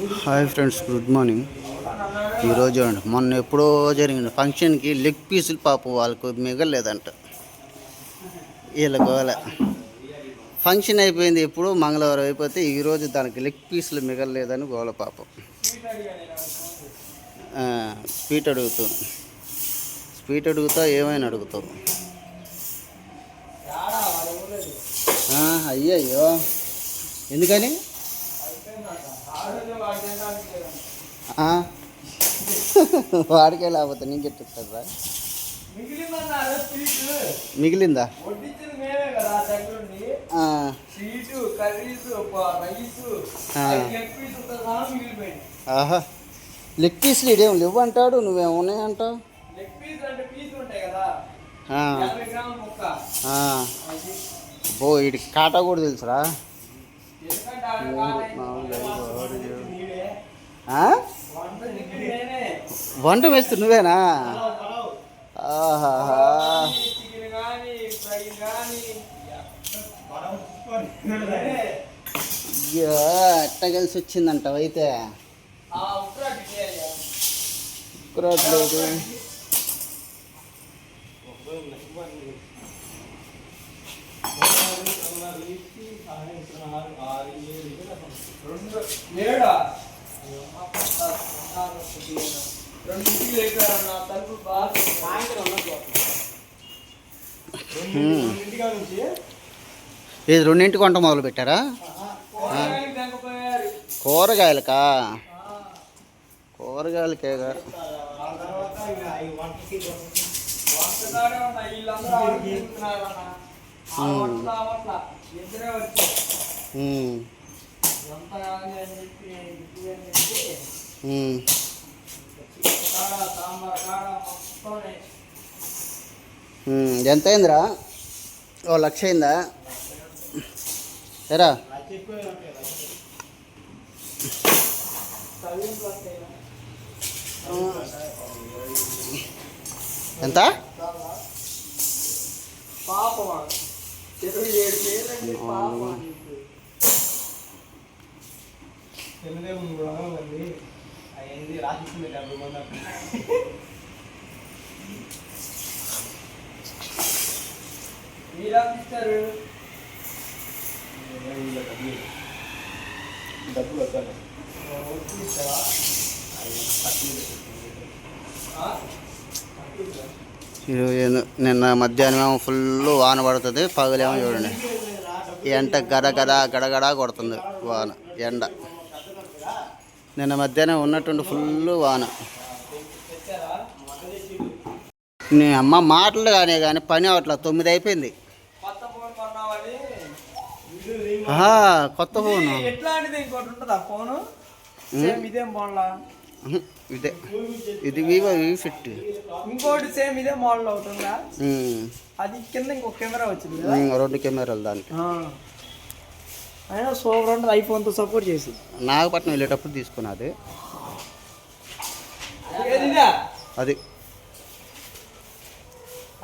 Hi friends good morning. ఈరోజు అండి మొన్న ఎప్పుడో జరిగిన ఫంక్షన్కి లెగ్ పీసులు పాపం వాళ్ళకు మిగలేదంట వీళ్ళ గోల. ఫంక్షన్ అయిపోయింది ఎప్పుడు మంగళవారం అయిపోతే ఈరోజు దానికి లెగ్ పీసులు మిగలలేదని గోల పాపం. స్వీట్ అడుగుతాం. స్వీట్ అడుగుతా ఏమైనా అడుగుతావు? అయ్యయ్యో. ఎందుకని? వాడికే లేకపోతే నీకు స్వీట్ మిగిలిందా? ఆహా. లెగ్ పీస్లు ఇదేం లేవు అంటాడు నువ్వేం ఉన్నాయంటావు లెగ్ పీస్ అంటే పీస్ ఉంటాయి కదా ఆ, యాభై గ్రాముల ముక్క ఆ. అది బో వీడికి కాటా కూడా తెలుసురా వంట చికెన్ వంట నువ్వేనా? ఆహా అయ్యో ఎట్ట కలిసి వచ్చిందంట అయితే. లేదు. రెండు ఏడా? ఇది రెండింటికి వంట మొదలు పెట్టారా? కూరగాయలకా? వంట కాదు ఎంత అయిందిరా ఓ లక్ష అయిందా? ఎరా. ఎంత? పాపం ఇరవై ఏడు కూడా ఉంది అయింది రాసిస్తుంది డెబ్బై. మీరు డబ్బులు ఏందో నిన్న మధ్యాహ్నం ఏమో ఫుల్ వాన పడుతుంది పగలేమో చూడండి. ఎండ గడ గడ గడగడ కొడుతుంది వాన ఎండ. నిన్న మధ్యాహ్నం ఉన్నట్టుండి ఫుల్ వాన. నీ అమ్మ మాటలు కానీ కానీ పని అవట్లా తొమ్మిది అయిపోయింది. కొత్త ఫోన్. ఇది ఇదేం. వివో వి ఫిఫ్ట్ ఇంకోటి సేమ్ ఇదే మోడల్ అవుతుందా అది కింద ఇంకో కెమెరా వచ్చింది రెండు కెమెరాలు దానికి. అయినా సూపర్ ఉంటుంది ఐఫోన్తో సపోర్ట్ చేసి నాగపట్నం వెళ్ళేటప్పుడు తీసుకున్నది. అది.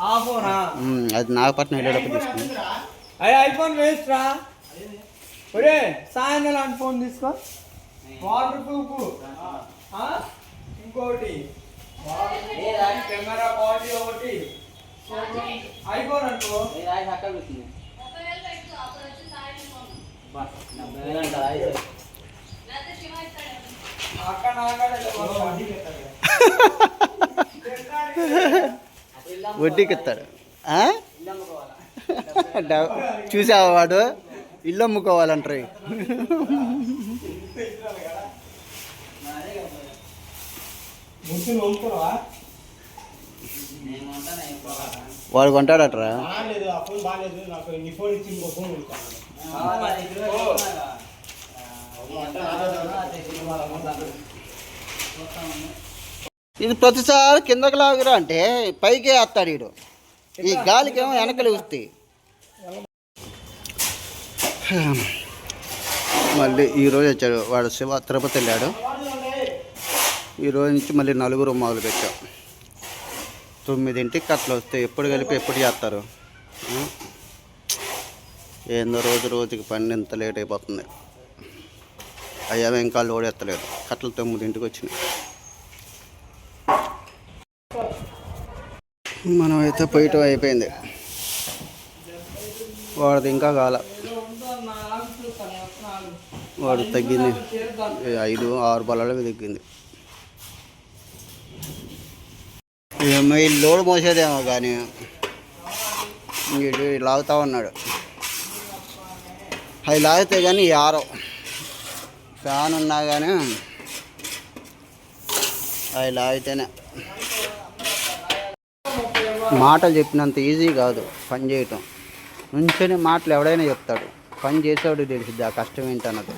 ఆ ఫోనా? ఉమ్, అది నాగపట్నం వెళ్ళేటప్పుడు తీసుకున్నది. అయ్యా ఐఫోన్ వేస్ట్ రా ఒరే సాయంత్రం లాంటి ఫోన్ తీసుకో. Waterproof. ఆ? ఇంకోటి. కెమెరా క్వాలిటీ ఒకటి. ఐఫోన్ అనుకో. అక్కడ వడ్డీకి డవ్- చూసావా వాడు? ఇల్లు అమ్ముకోవాలంటారు. ముస్లిం వంపుకున్నావా వాడు కొంటాడట్రా. ఇది ప్రతిసారి కిందకి లాగురా అంటే పైకే వేస్తాడు వీడు ఈ గాలికేమో వెనకలు వస్తాయి మళ్ళీ ఈరోజు వచ్చాడు వాడు శివ తిరుపతి వెళ్ళాడు. ఈరోజు నుంచి మళ్ళీ నలుగురు మొదలు పెట్టాం తొమ్మిదింటికి అట్లా వస్తే ఎప్పుడు కలిపి ఎప్పుడు చేస్తారు? ఏందో రోజు రోజుకి పని ఇంత లేట్ అయిపోతుంది. అయ్యా ఇంకా లోడ్ ఎత్తలేదు కట్టలు తొమ్మిదింటికి వచ్చినాయి. మనం అయితే పోయటం అయిపోయింది. వాడిది ఇంకా కాల. వాడు తగ్గింది. ఐదు ఆరు బలాలకు తగ్గింది. ఏమో ఈ లోడ్ మోసేదేమో కానీ ఇటు లాగుతా ఉన్నాడు. అవి లాగితే కానీ యారో ఫ్యాన్ ఉన్నా కానీ అవి లాగితేనే. మాటలు చెప్పినంత ఈజీ కాదు పని చేయటం. నుంచొని మాటలు ఎవడైనా చెప్తాడు. పని చేసేవాడు తెలిసిద్ది ఆ కష్టం ఏంటన్నది.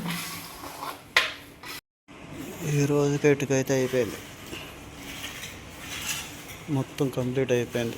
ఈ రోజుకి ఇటుకైతే అయిపోయింది. మొత్తం కంప్లీట్ అయిపోయింది.